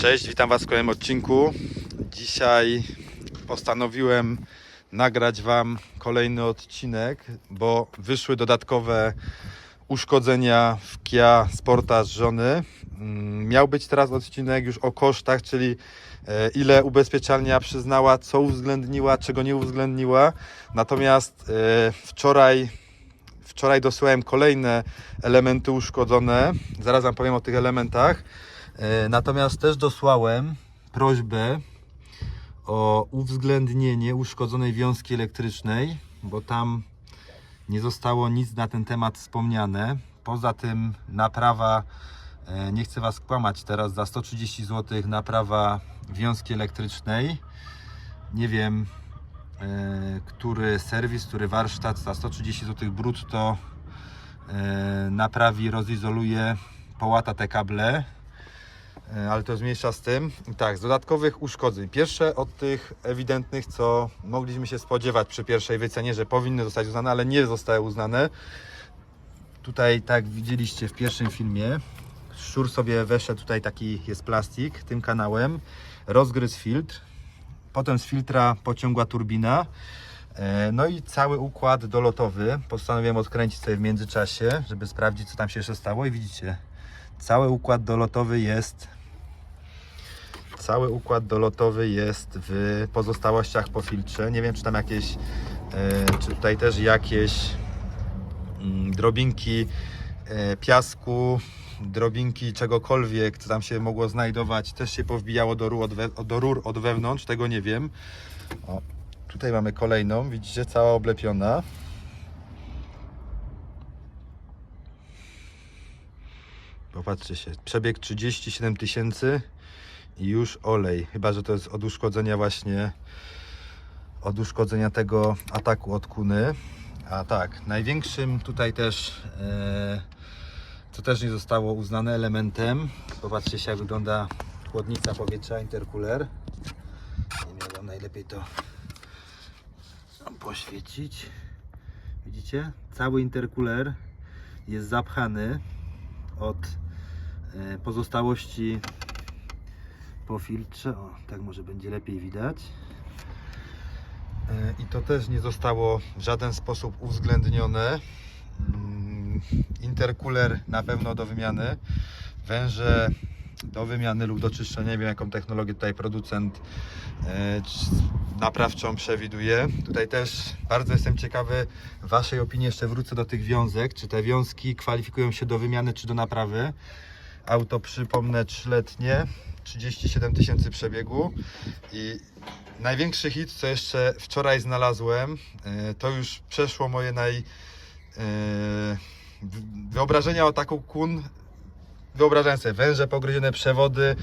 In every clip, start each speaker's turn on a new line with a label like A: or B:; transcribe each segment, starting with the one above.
A: Cześć, witam Was w kolejnym odcinku. Dzisiaj postanowiłem nagrać Wam kolejny odcinek, bo wyszły dodatkowe uszkodzenia w Kia Sportage żony. Mm, Miał być teraz odcinek już o kosztach, czyli e, ile ubezpieczalnia przyznała, co uwzględniła, czego nie uwzględniła. Natomiast e, wczoraj Wczoraj dosyłałem kolejne elementy uszkodzone. Zaraz Wam powiem o tych elementach. E, Natomiast też dosłałem prośbę o uwzględnienie uszkodzonej wiązki elektrycznej, bo tam nie zostało nic na ten temat wspomniane. Poza tym naprawa, e, nie chcę Was kłamać teraz, za 130 zł naprawa wiązki elektrycznej. Nie wiem, e, który serwis, który warsztat za 130 zł brutto naprawi, rozizoluje, połata te kable. E, Ale to jest mniejsza z tym. Tak, z dodatkowych uszkodzeń. Pierwsze od tych ewidentnych, co mogliśmy się spodziewać przy pierwszej wycenie, że powinny zostać uznane, ale nie zostały uznane. Tutaj, tak widzieliście w pierwszym filmie, szczur sobie weszedł, tutaj taki jest plastik, tym kanałem, rozgryzł filtr, potem z filtra pociągła turbina, E, no i cały układ dolotowy postanowiłem odkręcić sobie w międzyczasie, żeby sprawdzić co tam się jeszcze stało i widzicie, cały układ dolotowy jest cały układ dolotowy jest w pozostałościach po filtrze. Nie wiem czy tam jakieś e, czy tutaj też jakieś mm, drobinki e, piasku, drobinki czegokolwiek, co tam się mogło znajdować, też się powbijało do rur od, we, do rur od wewnątrz, tego nie wiem. O, tutaj mamy kolejną, widzicie, cała oblepiona. Popatrzcie się, przebieg 37 tysięcy już olej. Chyba, że to jest od uszkodzenia właśnie od uszkodzenia tego ataku od kuny. A tak, największym tutaj też, e, co też nie zostało uznane elementem, popatrzcie się jak wygląda chłodnica powietrza, intercooler. Nie najlepiej to poświecić. Widzicie? Cały intercooler jest zapchany od e, pozostałości po filtrze. O, tak może będzie lepiej widać. E, I to też nie zostało w żaden sposób uwzględnione. Mm, Intercooler na pewno do wymiany. Węże do wymiany lub do czyszczenia. Nie wiem jaką technologię tutaj producent e, naprawczą przewiduje. Tutaj też bardzo jestem ciekawy Waszej opinii. Jeszcze wrócę do tych wiązek. Czy te wiązki kwalifikują się do wymiany czy do naprawy? Auto przypomnę trzyletnie, 37 tysięcy przebiegu i największy hit, co jeszcze wczoraj znalazłem, e, to już przeszło moje naj... e, wyobrażenia o taką kun. Wyobrażałem sobie węże pogryzione, przewody,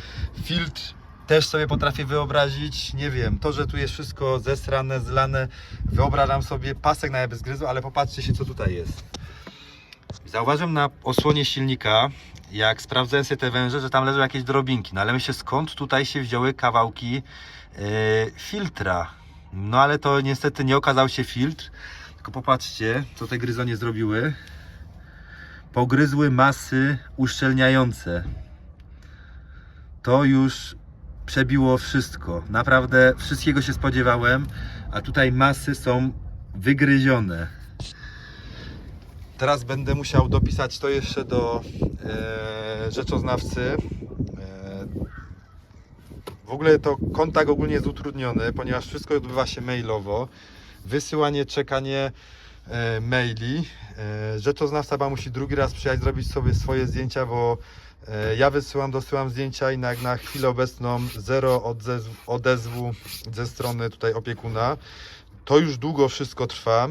A: filtr też sobie potrafię wyobrazić. Nie wiem, to, że tu jest wszystko zesrane, zlane, wyobrażam sobie pasek na jakby zgryzł, ale popatrzcie się, co tutaj jest. Zauważyłem na osłonie silnika, jak sprawdzałem sobie te węże, że tam leżą jakieś drobinki. No ale myślę, skąd tutaj się wzięły kawałki yy, filtra. No ale to niestety nie okazał się filtr. Tylko popatrzcie, co te gryzonie zrobiły. Pogryzły masy uszczelniające. To już przebiło wszystko. Naprawdę wszystkiego się spodziewałem, a tutaj masy są wygryzione. Teraz będę musiał dopisać to jeszcze do e, rzeczoznawcy. E, w ogóle to kontakt ogólnie jest utrudniony, ponieważ wszystko odbywa się mailowo. Wysyłanie, czekanie e, maili. E, rzeczoznawca chyba musi drugi raz przyjechać, zrobić sobie swoje zdjęcia, bo e, ja wysyłam, dosyłam zdjęcia i na, na chwilę obecną zero odezw, odezwu ze strony tutaj opiekuna. To już długo wszystko trwa.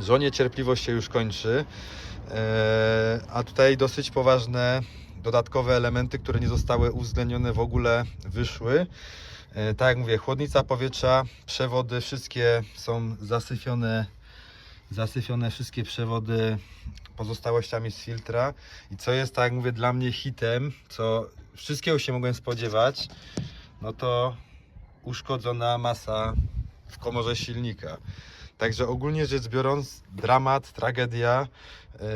A: Żonie cierpliwość się już kończy, e, a tutaj dosyć poważne dodatkowe elementy, które nie zostały uwzględnione w ogóle wyszły. E, Tak jak mówię, chłodnica powietrza, przewody wszystkie są zasyfione, zasyfione wszystkie przewody pozostałościami z filtra. I co jest, tak jak mówię, dla mnie hitem, co wszystkiego się mogłem spodziewać, no to uszkodzona masa w komorze silnika. Także ogólnie rzecz biorąc, dramat, tragedia, e,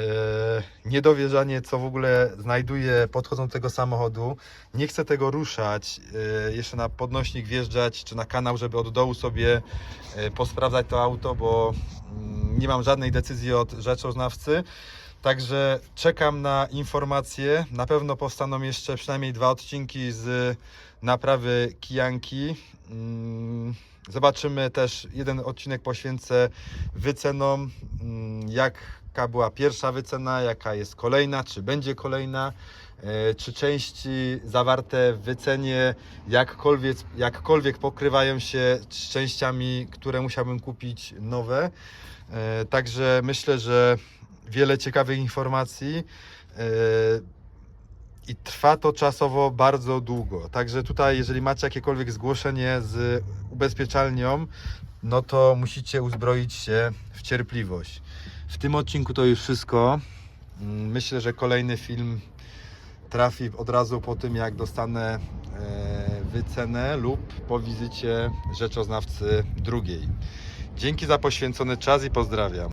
A: niedowierzanie, co w ogóle znajduje podchodząc do tego samochodu. Nie chcę tego ruszać, e, jeszcze na podnośnik wjeżdżać, czy na kanał, żeby od dołu sobie e, posprawdzać to auto, bo mm, nie mam żadnej decyzji od rzeczoznawcy. Także czekam na informacje. Na pewno powstaną jeszcze przynajmniej dwa odcinki z naprawy Kijanki. Mm, Zobaczymy też jeden odcinek poświęcę wycenom, mm, jaka była pierwsza wycena, jaka jest kolejna, czy będzie kolejna, e, czy części zawarte w wycenie jakkolwiek, jakkolwiek pokrywają się z częściami, które musiałbym kupić nowe. E, Także myślę, że wiele ciekawych informacji. I trwa to czasowo bardzo długo. Także tutaj, jeżeli macie jakiekolwiek zgłoszenie z ubezpieczalnią, no to musicie uzbroić się w cierpliwość. W tym odcinku to już wszystko. Mm, Myślę, że kolejny film trafi od razu po tym, jak dostanę e, wycenę lub po wizycie rzeczoznawcy drugiej. Dzięki za poświęcony czas i pozdrawiam.